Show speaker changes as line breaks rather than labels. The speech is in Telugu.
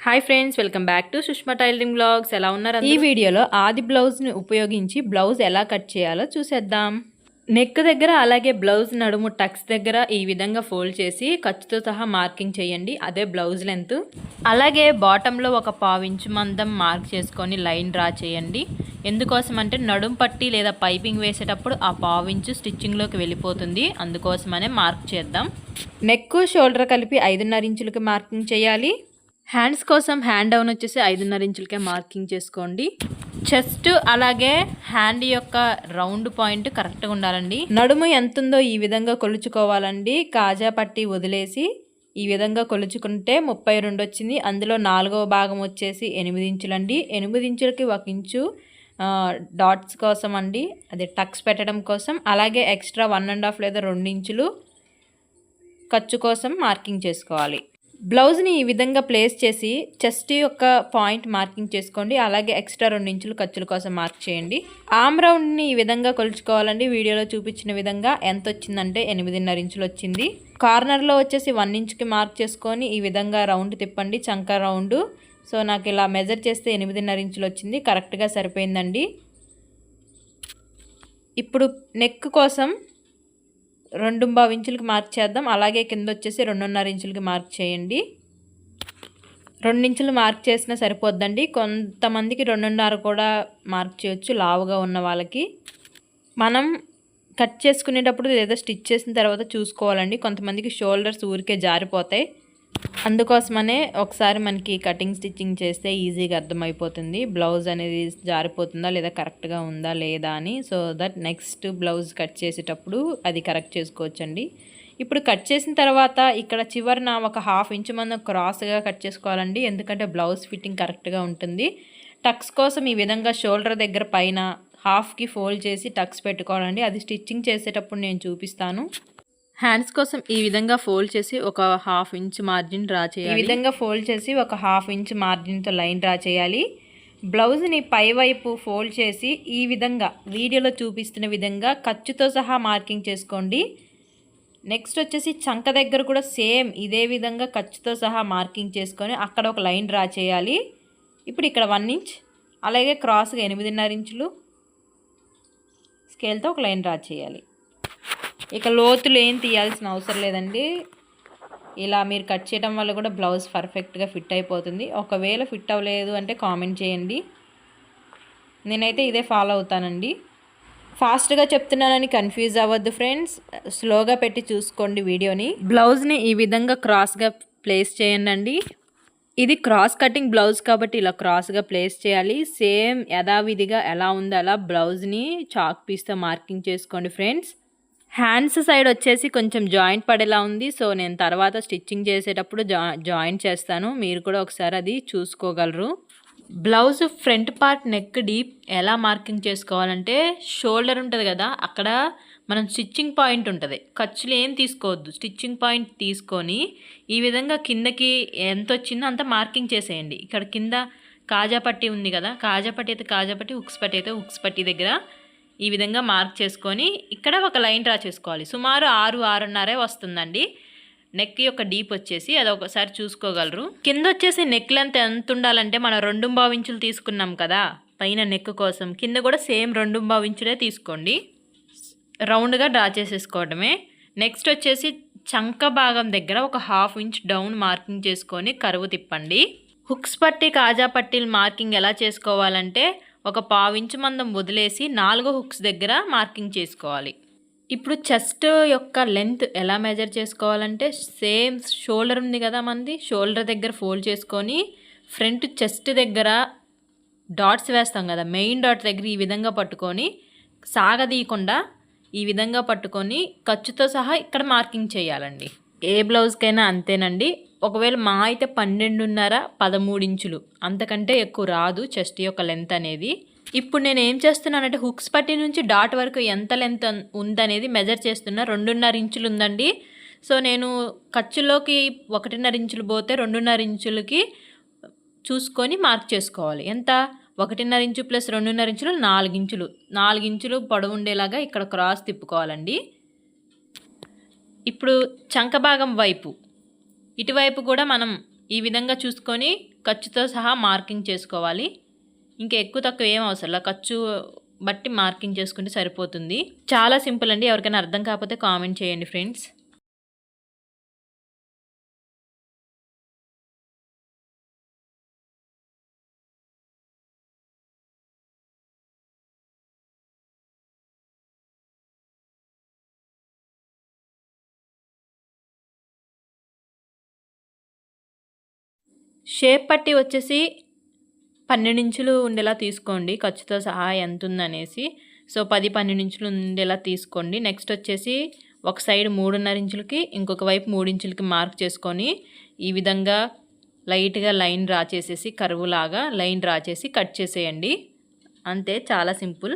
Hi friends welcome back to Sushma tailoring blogs ఎలా ఉన్నారు
ఈ వీడియోలో ఆది బ్లౌజ్ని ఉపయోగించి బ్లౌజ్ ఎలా కట్ చేయాలో చూసేద్దాం.
నెక్ దగ్గర అలాగే బ్లౌజ్ నడుము టక్స్ దగ్గర ఈ విధంగా ఫోల్డ్ చేసి ఖర్చుతో సహా మార్కింగ్ చేయండి అదే బ్లౌజ్ లెంత్ అలాగే బాటంలో ఒక పావించు మందం మార్క్ చేసుకొని లైన్ డ్రా చేయండి. ఎందుకోసం అంటే నడుం పట్టి లేదా పైపింగ్ వేసేటప్పుడు ఆ పావించు స్టిచ్చింగ్లోకి వెళ్ళిపోతుంది అందుకోసమనే మార్క్ చేద్దాం.
నెక్ షోల్డర్ కలిపి ఐదున్నర ఇంచులకి మార్కింగ్ చేయాలి.
హ్యాండ్స్ కోసం హ్యాండ్ డౌన్ వచ్చేసి ఐదున్నర ఇంచులకే మార్కింగ్ చేసుకోండి. చెస్ట్ అలాగే హ్యాండ్ యొక్క రౌండ్ పాయింట్ కరెక్ట్గా ఉండాలండి.
నడుము ఎంత ఉందో ఈ విధంగా కొలుచుకోవాలండి. కాజా పట్టి వదిలేసి ఈ విధంగా కొలుచుకుంటే ముప్పై రెండు వచ్చింది. అందులో నాలుగవ భాగం వచ్చేసి ఎనిమిది ఇంచులండి. ఎనిమిది ఇంచులకి ఒక ఇంచు డాట్స్ కోసం అండి. అదే టక్స్ పెట్టడం కోసం. అలాగే ఎక్స్ట్రా వన్ అండ్ హాఫ్ లేదా రెండు ఇంచులు ఖర్చు కోసం మార్కింగ్ చేసుకోవాలి. బ్లౌజ్ని ఈ విధంగా ప్లేస్ చేసి చెస్ట్ యొక్క పాయింట్ మార్కింగ్ చేసుకోండి. అలాగే ఎక్స్ట్రా రెండు ఇంచులు ఖర్చుల కోసం మార్క్ చేయండి. ఆమ్ రౌండ్ని ఈ విధంగా కొలుచుకోవాలండి. వీడియోలో చూపించిన విధంగా ఎంత వచ్చిందంటే ఎనిమిదిన్నర ఇంచులు వచ్చింది. కార్నర్లో వచ్చేసి వన్ ఇంచ్కి మార్క్ చేసుకొని ఈ విధంగా రౌండ్ తిప్పండి. చంక రౌండ్. సో నాకు ఇలా మెజర్ చేస్తే ఎనిమిదిన్నర ఇంచులు వచ్చింది. కరెక్ట్గా సరిపోయిందండి. ఇప్పుడు నెక్ కోసం రెండు ఇంచులకి మార్క్ చేద్దాం. అలాగే కింద వచ్చేసి రెండున్నర ఇంచులకి మార్క్ చేయండి. రెండు ఇంచులు మార్క్ చేసినా సరిపోద్దండి. కొంతమందికి రెండున్నర కూడా మార్క్ చేయొచ్చు లావుగా ఉన్న వాళ్ళకి. మనం కట్ చేసుకునేటప్పుడు లేదా స్టిచ్ చేసిన తర్వాత చూసుకోవాలండి. కొంతమందికి షోల్డర్స్ ఊరికే జారిపోతాయి. అందుకోసమనే ఒకసారి మనకి కటింగ్ స్టిచ్చింగ్ చేస్తే ఈజీగా అర్థమైపోతుంది. బ్లౌజ్ అనేది జారిపోతుందా లేదా కరెక్ట్గా ఉందా లేదా అని. So that next blouse cut చేసేటప్పుడు అది కరెక్ట్ చేసుకోవచ్చండి. ఇప్పుడు కట్ చేసిన తర్వాత ఇక్కడ చివరిన ఒక హాఫ్ ఇంచ్ మనం క్రాస్గా కట్ చేసుకోవాలండి. ఎందుకంటే బ్లౌజ్ ఫిట్టింగ్ కరెక్ట్గా ఉంటుంది. టక్స్ కోసం ఈ విధంగా షోల్డర్ దగ్గర పైన హాఫ్కి ఫోల్డ్ చేసి టక్స్ పెట్టుకోవాలండి. అది స్టిచ్చింగ్ చేసేటప్పుడు నేను చూపిస్తాను.
హ్యాండ్స్ కోసం ఈ విధంగా ఫోల్డ్ చేసి ఒక హాఫ్ ఇంచ్ మార్జిన్ డ్రా
ఈ
చేయాలి.
విధంగా ఫోల్డ్ చేసి ఒక హాఫ్ ఇంచ్ మార్జిన్తో లైన్ డ్రా చేయాలి. బ్లౌజ్ని పైవైపు ఫోల్డ్ చేసి ఈ విధంగా వీడియోలో చూపిస్తున్న విధంగా ఖర్చుతో సహా మార్కింగ్ చేసుకోండి. నెక్స్ట్ వచ్చేసి చంక దగ్గర కూడా సేమ్ ఇదే విధంగా ఖర్చుతో సహా మార్కింగ్ చేసుకొని అక్కడ ఒక లైన్ డ్రా చేయాలి. ఇప్పుడు ఇక్కడ వన్ ఇంచ్ అలాగే క్రాస్గా ఎనిమిదిన్నర ఇంచులు స్కేల్తో ఒక లైన్ డ్రా చేయాలి. ఇక లోతులు ఏం తీయాల్సిన అవసరం లేదండి. ఇలా మీరు కట్ చేయడం వల్ల కూడా బ్లౌజ్ పర్ఫెక్ట్గా ఫిట్ అయిపోతుంది. ఒకవేళ ఫిట్ అవ్వలేదు అంటే కామెంట్ చేయండి. నేనైతే ఇదే ఫాలో అవుతానండి. ఫాస్ట్గా చెప్తున్నానని కన్ఫ్యూజ్ అవ్వద్దు ఫ్రెండ్స్. స్లోగా పెట్టి చూసుకోండి వీడియోని.
బ్లౌజ్ని ఈ విధంగా క్రాస్గా ప్లేస్ చేయండి ఇది క్రాస్ కటింగ్ బ్లౌజ్ కాబట్టి ఇలా క్రాస్గా ప్లేస్ చేయాలి. సేమ్ యథావిధిగా ఎలా ఉందో అలా బ్లౌజ్ని చాక్ పీస్తో మార్కింగ్ చేసుకోండి ఫ్రెండ్స్. హ్యాండ్స్ సైడ్ వచ్చేసి కొంచెం జాయింట్ పడేలా ఉంది. సో నేను తర్వాత స్టిచ్చింగ్ చేసేటప్పుడు జా జాయింట్ చేస్తాను. మీరు కూడా ఒకసారి అది చూసుకోగలరు. Blouse front part neck deep ఎలా మార్కింగ్ చేసుకోవాలంటే షోల్డర్ ఉంటుంది కదా అక్కడ మనం స్టిచ్చింగ్ పాయింట్ ఉంటుంది. ఖర్చులు ఏం తీసుకోవద్దు. స్టిచ్చింగ్ పాయింట్ తీసుకొని ఈ విధంగా కిందకి ఎంత వచ్చిందో అంత మార్కింగ్ చేసేయండి. ఇక్కడ కింద కాజాపట్టి ఉంది కదా కాజాపట్టి అయితే కాజాపట్టి ఉక్స్ పట్టి అయితే ఉక్స్ పట్టి దగ్గర ఈ విధంగా మార్క్ చేసుకొని ఇక్కడ ఒక లైన్ డ్రా చేసుకోవాలి. సుమారు ఆరు ఆరున్నరే వస్తుందండి. నెక్ యొక్క డీప్ వచ్చేసి అది ఒకసారి చూసుకోగలరు. కింద వచ్చేసి నెక్ లెంత్ ఎంత ఉండాలంటే మనం రెండు ఇంచులు తీసుకున్నాం కదా పైన నెక్ కోసం. కింద కూడా సేమ్ రెండు ఇంచులే తీసుకోండి. రౌండ్గా డ్రా చేసేసుకోవడమే. నెక్స్ట్ వచ్చేసి చంక భాగం దగ్గర ఒక హాఫ్ ఇంచ్ డౌన్ మార్కింగ్ చేసుకొని కరువు తిప్పండి. హుక్స్ పట్టి కాజా పట్టీలు మార్కింగ్ ఎలా చేసుకోవాలంటే ఒక పావించు మందం వదిలేసి నాలుగో హుక్స్ దగ్గర మార్కింగ్ చేసుకోవాలి. ఇప్పుడు చెస్ట్ యొక్క లెంత్ ఎలా మెజర్ చేసుకోవాలంటే సేమ్ షోల్డర్ ఉంది కదా మంది షోల్డర్ దగ్గర ఫోల్డ్ చేసుకొని ఫ్రంట్ చెస్ట్ దగ్గర డాట్స్ వేస్తాం కదా మెయిన్ డాట్ దగ్గర ఈ విధంగా పట్టుకొని సాగదీయకుండా ఈ విధంగా పట్టుకొని ఖర్చుతో సహా ఇక్కడ మార్కింగ్ చేయాలండి. ఏ బ్లౌజ్కైనా అంతేనండి. ఒకవేళ మా అయితే పన్నెండున్నర పదమూడు ఇంచులు అంతకంటే ఎక్కువ రాదు చెస్ట్ యొక్క లెంత్ అనేది. ఇప్పుడు నేను ఏం చేస్తున్నానంటే హుక్స్ పట్టి నుంచి డాట్ వరకు ఎంత లెంత్ ఉందనేది మెజర్ చేస్తున్నా. రెండున్నర ఇంచులు ఉందండి. సో నేను ఖర్చులోకి ఒకటిన్నర ఇంచులు పోతే రెండున్నర ఇంచులకి చూసుకొని మార్క్ చేసుకోవాలి. ఎంత? ఒకటిన్నర ఇంచు ప్లస్ రెండున్నర ఇంచులు నాలుగు ఇంచులు పొడవు ఉండేలాగా ఇక్కడ క్రాస్ తిప్పుకోవాలండి. ఇప్పుడు చంక భాగం వైపు. ఇటువైపు కూడా మనం ఈ విధంగా చూసుకొని ఖర్చుతో సహా మార్కింగ్ చేసుకోవాలి. ఇంకా ఎక్కువ తక్కువ ఏం అవసరం ఖర్చు బట్టి మార్కింగ్ చేసుకుంటే సరిపోతుంది. చాలా సింపుల్ అండి. ఎవరికైనా అర్థం కాకపోతే కామెంట్ చేయండి ఫ్రెండ్స్. షేప్ పట్టి వచ్చేసి పన్నెండు ఇంచులు ఉండేలా తీసుకోండి. ఖర్చుతో సహా ఎంత ఉందనేసి సో పది పన్నెండు ఇంచులు ఉండేలా తీసుకోండి. నెక్స్ట్ వచ్చేసి ఒక సైడ్ మూడున్నర ఇంచులకి ఇంకొక వైపు మూడు ఇంచులకి మార్క్ చేసుకొని ఈ విధంగా లైట్గా లైన్ డ్రా చేసేసి కరువు లాగా లైన్ డ్రా చేసి కట్ చేసేయండి. అంతే చాలా సింపుల్.